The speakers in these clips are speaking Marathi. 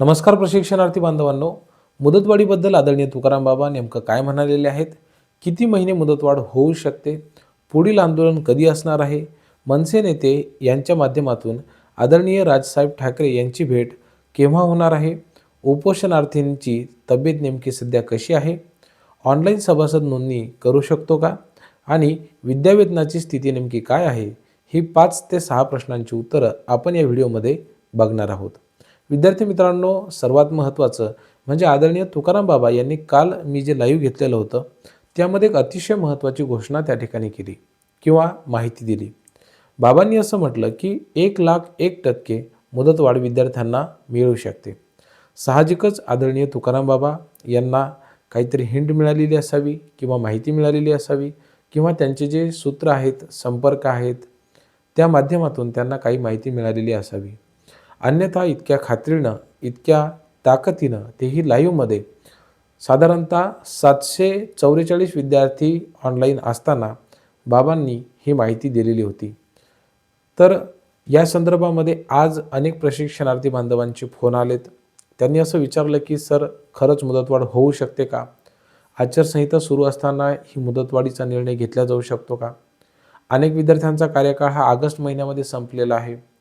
नमस्कार प्रशिक्षणार्थी बांधवांनो. मुदतवाढीबद्दल आदरणीय तुकाराम बाबा नेमकं काय म्हणालेले आहेत? किती महिने मुदतवाढ होऊ शकते? पुढील आंदोलन कधी असणार आहे? मनसे नेते यांच्या माध्यमातून आदरणीय राजसाहेब ठाकरे यांची भेट केव्हा होणार आहे? उपोषणार्थींची तब्येत नेमकी सध्या कशी आहे? ऑनलाईन सभासद नोंदणी करू शकतो का? आणि विद्यावेतनाची स्थिती नेमकी काय आहे? ही पाच ते सहा प्रश्नांची उत्तरं आपण या व्हिडिओमध्ये बघणार आहोत. विद्यार्थी मित्रांनो सर्वात महत्त्वाचं म्हणजे आदरणीय तुकाराम बाबा यांनी काल मी जे लाईव्ह घेतलेलं होतं त्यामध्ये एक अतिशय महत्त्वाची घोषणा त्या ठिकाणी केली किंवा माहिती दिली. बाबांनी असं म्हटलं की एक लाख एक टक्के मुदतवाढ विद्यार्थ्यांना मिळू शकते. साहजिकच आदरणीय तुकाराम बाबा यांना काहीतरी हिंट मिळालेली असावी किंवा माहिती मिळालेली असावी किंवा त्यांचे जे सूत्र आहेत संपर्क आहेत त्या माध्यमातून त्यांना काही माहिती मिळालेली असावी. अन्यथा इतक्या खात्रीनं इतक्या ताकदीनं तेही लाईव्हमध्ये साधारणतः सातशे चौवेचाळीस विद्यार्थी ऑनलाईन असताना बाबांनी ही माहिती दिलेली होती. तर या संदर्भामध्ये आज अनेक प्रशिक्षणार्थी बांधवांचे फोन आलेत. त्यांनी असं विचारलं की सर खरंच मुदतवाढ होऊ शकते का? आचारसंहिता सुरू असताना ही मुदतवाढीचा निर्णय घेतला जाऊ शकतो का? अनेक विद्यार्थ्यांचा कार्यकाळ हा ऑगस्ट महिन्यामध्ये संपलेला आहे.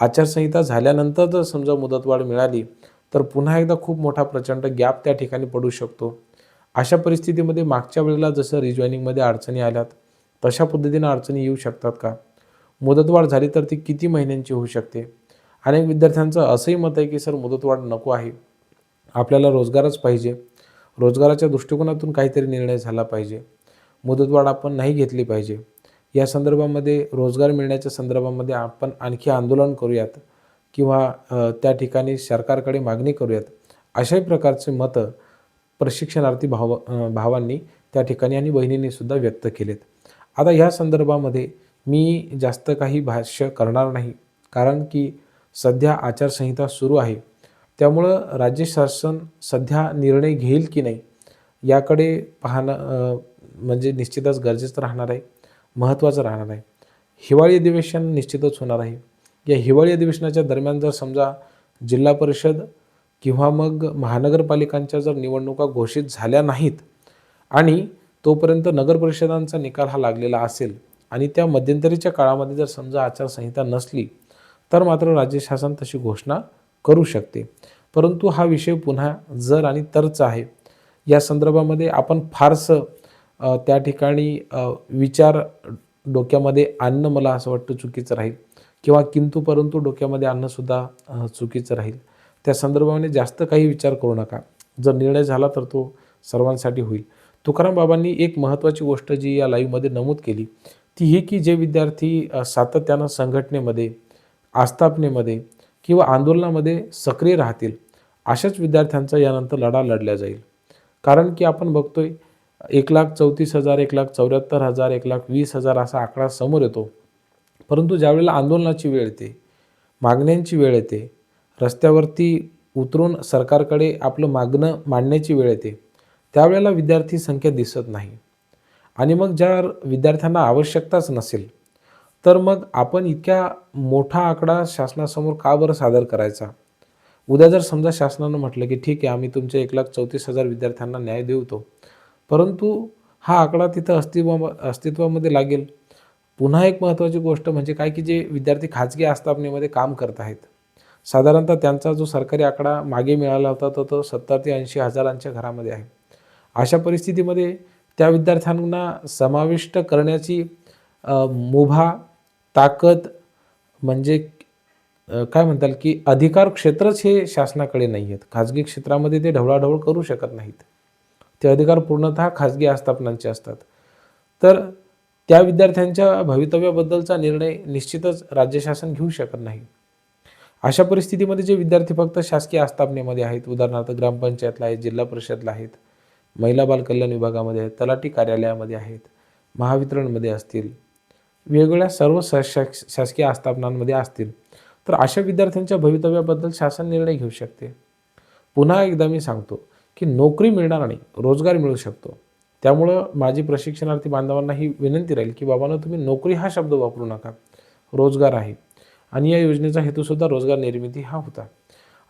आचारसंहिता झाल्यानंतर जर समजा मुदतवाढ मिळाली तर पुन्हा एकदा खूप मोठा प्रचंड गॅप त्या ठिकाणी पडू शकतो. अशा परिस्थितीमध्ये मागच्या वेळेला जसं रिजॉईनिंगमध्ये अडचणी आल्यात तशा पद्धतीनं अडचणी येऊ शकतात का? मुदतवाढ झाली तर ती किती महिन्यांची होऊ शकते? अनेक विद्यार्थ्यांचं असंही मत आहे की सर मुदतवाढ नको आहे. आपल्याला रोजगारच पाहिजे. रोजगाराच्या दृष्टिकोनातून काहीतरी निर्णय झाला पाहिजे. मुदतवाढ आपण नाही घेतली पाहिजे. या संदर्भामध्ये रोजगार मिळण्याच्या संदर्भामध्ये आपण आणखी आंदोलन करूयात किंवा त्या ठिकाणी सरकारकडे मागणी करूयात अशाही प्रकारचे मतं प्रशिक्षणार्थी भाव भावांनी त्या ठिकाणी आणि बहिणींनी सुद्धा व्यक्त केलेत. आता ह्या संदर्भामध्ये मी जास्त काही भाष्य करणार नाही कारण की सध्या आचारसंहिता सुरू आहे. त्यामुळं राज्य शासन सध्या निर्णय घेईल की नाही याकडे पाहणं म्हणजे निश्चितच गरजेचं राहणार आहे. महत्त्वाचं राहणार आहे हिवाळी अधिवेशन निश्चितच होणार आहे. या हिवाळी अधिवेशनाच्या दरम्यान जर समजा जिल्हा परिषद किंवा मग महानगरपालिकांच्या जर निवडणुका घोषित झाल्या नाहीत आणि तोपर्यंत नगरपरिषदांचा निकाल हा लागलेला असेल आणि त्या मध्यंतरीच्या काळामध्ये जर समजा आचारसंहिता नसली तर मात्र राज्य शासन तशी घोषणा करू शकते. परंतु हा विषय पुन्हा जर आणि तरचा आहे. या संदर्भामध्ये आपण फारसं त्या ठिकाणी विचार डोक्यामध्ये आणणं मला असं वाटतं चुकीचं राहील. किंवा किंतु परंतु डोक्यामध्ये आणणंसुद्धा चुकीचं राहील. त्या संदर्भाने जास्त काही विचार करू नका. जर निर्णय झाला तर तो सर्वांसाठी होईल. तुकाराम बाबांनी एक महत्त्वाची गोष्ट जी या लाईव्हमध्ये नमूद केली ती ही की जे विद्यार्थी सातत्यानं संघटनेमध्ये आस्थापनेमध्ये किंवा आंदोलनामध्ये सक्रिय राहतील अशाच विद्यार्थ्यांचा यानंतर लढा लढला जाईल. कारण की आपण बघतोय एक लाख चौतीस हजार एक लाख चौऱ्याहत्तर हजार एक लाख वीस हजार असा आकडा समोर येतो. परंतु ज्यावेळेला आंदोलनाची वेळ येते मागण्यांची वेळ येते रस्त्यावरती उतरून सरकारकडे आपलं मागणं मांडण्याची वेळ येते त्यावेळेला विद्यार्थी संख्या दिसत नाही. आणि मग ज्या विद्यार्थ्यांना आवश्यकताच नसेल तर मग आपण इतक्या मोठा आकडा शासनासमोर का बरं सादर करायचा? उद्या जर समजा शासनानं म्हटलं की ठीक आहे आम्ही तुमच्या एक लाख चौतीस हजार विद्यार्थ्यांना न्याय देऊतो परंतु हा आकडा तिथं अस्तित्वा अस्तित्वामध्ये लागेल. पुन्हा एक महत्त्वाची गोष्ट म्हणजे काय की जे विद्यार्थी खाजगी आस्थापनेमध्ये काम करत आहेत. साधारणतः त्यांचा जो सरकारी आकडा मागे मिळाला होता तो तो सत्तर ते ऐंशी हजारांच्या घरामध्ये आहे. अशा परिस्थितीमध्ये त्या विद्यार्थ्यांना समाविष्ट करण्याची मुभा ताकद म्हणजे काय म्हणताल की अधिकार क्षेत्रच हे शासनाकडे नाही आहेत खाजगी क्षेत्रामध्ये ते ढवळाढवळ करू शकत नाहीत. ते अधिकार पूर्णतः खाजगी आस्थापनांचे असतात. तर त्या विद्यार्थ्यांच्या भवितव्याबद्दलचा निर्णय निश्चितच राज्य शासन घेऊ शकत नाही. अशा परिस्थितीमध्ये जे विद्यार्थी फक्त शासकीय आस्थापनेमध्ये आहेत उदाहरणार्थ ग्रामपंचायतला आहेत जिल्हा परिषदला आहेत महिला बालकल्याण विभागामध्ये आहेत तलाठी कार्यालयामध्ये आहेत महावितरणमध्ये असतील वेगवेगळ्या सर्व शास- शासकीय आस्थापनांमध्ये असतील तर अशा विद्यार्थ्यांच्या भवितव्याबद्दल शासन निर्णय घेऊ शकते. पुन्हा एकदा मी सांगतो की नोकरी मिळणार नाही रोजगार मिळू शकतो. त्यामुळं माझी प्रशिक्षणार्थी बांधवांना ही विनंती राहील की बाबांनो तुम्ही नोकरी हा शब्द वापरू नका. रोजगार आहे. आणि या योजनेचा हेतूसुद्धा रोजगार निर्मिती हा होता.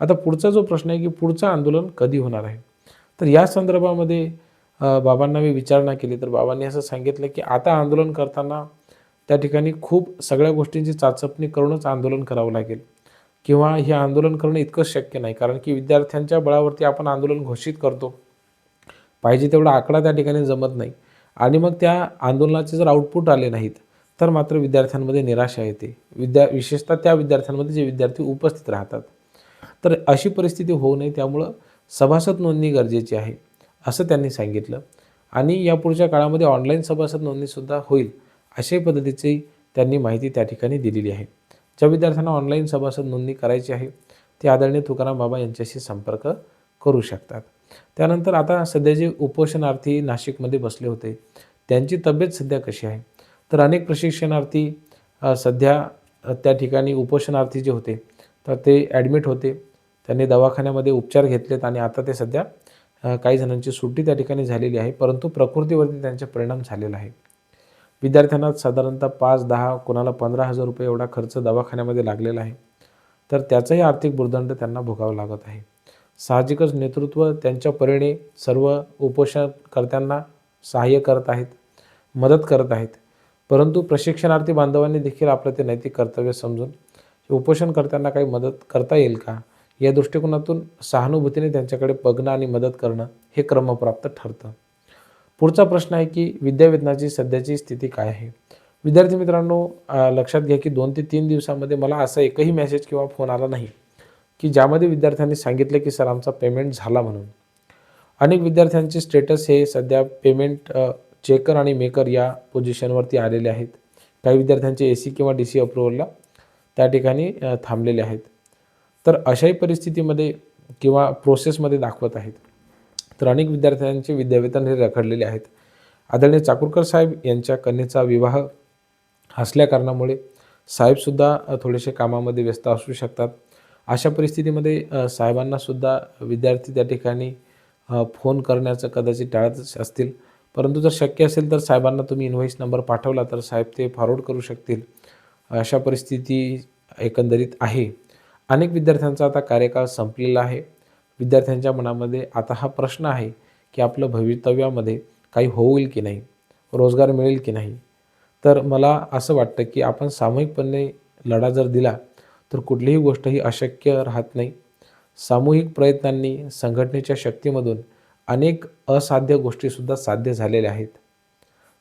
आता पुढचा जो प्रश्न आहे की पुढचं आंदोलन कधी होणार आहे? तर या संदर्भामध्ये बाबांना मी विचारणा केली. तर बाबांनी असं सांगितलं की आता आंदोलन करताना त्या ठिकाणी खूप सगळ्या गोष्टींची चाचपणी करूनच आंदोलन करावं लागेल. किंवा हे आंदोलन करणं इतकं शक्य नाही. कारण की विद्यार्थ्यांच्या बळावरती आपण आंदोलन घोषित करतो. पाहिजे तेवढा आकडा त्या ठिकाणी जमत नाही. आणि मग त्या आंदोलनाचे जर आउटपुट आले नाहीत तर मात्र विद्यार्थ्यांमध्ये निराशा येते. विद्या विशेषतः त्या विद्यार्थ्यांमध्ये जे विद्यार्थी उपस्थित राहतात. तर अशी परिस्थिती होऊ नये त्यामुळं सभासद नोंदणी गरजेची आहे असं त्यांनी सांगितलं. आणि यापुढच्या काळामध्ये ऑनलाईन सभासद नोंदणीसुद्धा होईल अशा पद्धतीची त्यांनी माहिती त्या ठिकाणी दिलेली आहे. ज्या विद्यार्थ्यांना ऑनलाईन सभासद नोंदणी करायची आहे ते आदरणीय तुकाराम बाबा यांच्याशी संपर्क करू शकतात. त्यानंतर आता सध्या जे उपोषणार्थी नाशिकमध्ये बसले होते त्यांची तब्येत सध्या कशी आहे? तर अनेक प्रशिक्षणार्थी सध्या त्या ठिकाणी उपोषणार्थी जे होते तर ते ॲडमिट होते. त्यांनी दवाखान्यामध्ये उपचार घेतलेत आणि आता ते सध्या काही जणांची सुट्टी त्या ठिकाणी झालेली आहे परंतु प्रकृतीवरती त्यांचा परिणाम झालेला आहे. विद्यार्थ्यांना साधारणतः पाच दहा कोणाला पंधरा हजार रुपये एवढा खर्च दवाखान्यामध्ये लागलेला आहे. तर त्याचाही आर्थिक भूर्दंड त्यांना भोगावा लागत आहे. साहजिकच नेतृत्व त्यांच्या परीने सर्व उपोषणकर्त्यांना सहाय्य करत आहेत मदत करत आहेत. परंतु प्रशिक्षणार्थी बांधवांनी देखील आपलं ते नैतिक कर्तव्य समजून उपोषणकर्त्यांना काही मदत करता येईल का? या दृष्टिकोनातून सहानुभूतीने त्यांच्याकडे बघणं आणि मदत करणं हे क्रमप्राप्त ठरतं. पुढचा प्रश्न आहे की विद्यावेतनाची सध्याची स्थिती काय आहे? विद्यार्थी मित्रांनो लक्षात घ्या की दोन ते तीन दिवसामध्ये मला असा एकही मेसेज किंवा फोन आला नाही की ज्यामध्ये विद्यार्थ्यांनी सांगितलं की सर आमचा पेमेंट झाला म्हणून. अनेक विद्यार्थ्यांचे स्टेटस हे सध्या पेमेंट चेकर आणि मेकर या पोझिशनवरती आलेले आहेत. काही विद्यार्थ्यांचे ए सी किंवा डी सी अप्रुव्हलला त्या ठिकाणी थांबलेले आहेत. तर अशाही परिस्थितीमध्ये किंवा प्रोसेसमध्ये दाखवत आहेत. तर अनेक विद्यार्थ्यांचे विद्यावेतन हे रखडलेले आहेत. आदरणीय चाकूरकर साहेब यांच्या कन्येचा विवाह असल्या कारणामुळे साहेबसुद्धा थोडेसे कामामध्ये व्यस्त असू शकतात. अशा परिस्थितीमध्ये साहेबांनासुद्धा विद्यार्थी त्या ठिकाणी फोन करण्याचं कदाचित टाळत असतील. परंतु जर शक्य असेल तर साहेबांना तुम्ही इन्व्हॉइस नंबर पाठवला तर साहेब ते फॉरवर्ड करू शकतील. अशा परिस्थिती एकंदरीत आहे. अनेक विद्यार्थ्यांचा आता कार्यकाळ संपलेला आहे. विद्यार्थ्यांच्या मनामध्ये आता हा प्रश्न आहे की आपलं भवितव्यामध्ये काही होईल की नाही? रोजगार मिळेल की नाही? तर मला असं वाटतं की आपण सामूहिकपणे लढा जर दिला तर कुठलीही गोष्ट ही अशक्य राहत नाही. सामूहिक प्रयत्नांनी संघटनेच्या शक्तीमधून अनेक असाध्य गोष्टीसुद्धा साध्य झालेल्या आहेत.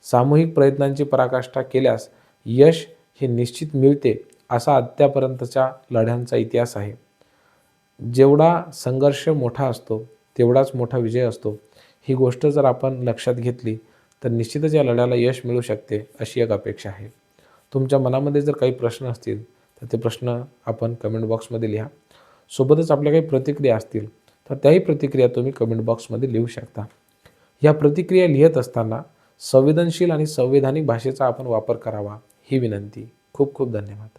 सामूहिक प्रयत्नांची पराकाष्ठा केल्यास यश हे निश्चित मिळते असा आत्तापर्यंतच्या लढ्यांचा इतिहास आहे. जेवढा संघर्ष मोठा असतो तेवढाच मोठा विजय असतो. ही गोष्ट जर आपण लक्षात घेतली तर निश्चितच या लढ्याला यश मिळू शकते अशी एक अपेक्षा आहे. तुमच्या मनामध्ये जर काही प्रश्न असतील तर ते प्रश्न आपण कमेंट बॉक्समध्ये लिहा. सोबतच आपल्या काही प्रतिक्रिया असतील तर त्याही प्रतिक्रिया तुम्ही कमेंट बॉक्समध्ये लिहू शकता. या प्रतिक्रिया लिहित असताना संवेदनशील आणि संवैधानिक भाषेचा आपण वापर करावा ही विनंती. खूप खूप धन्यवाद.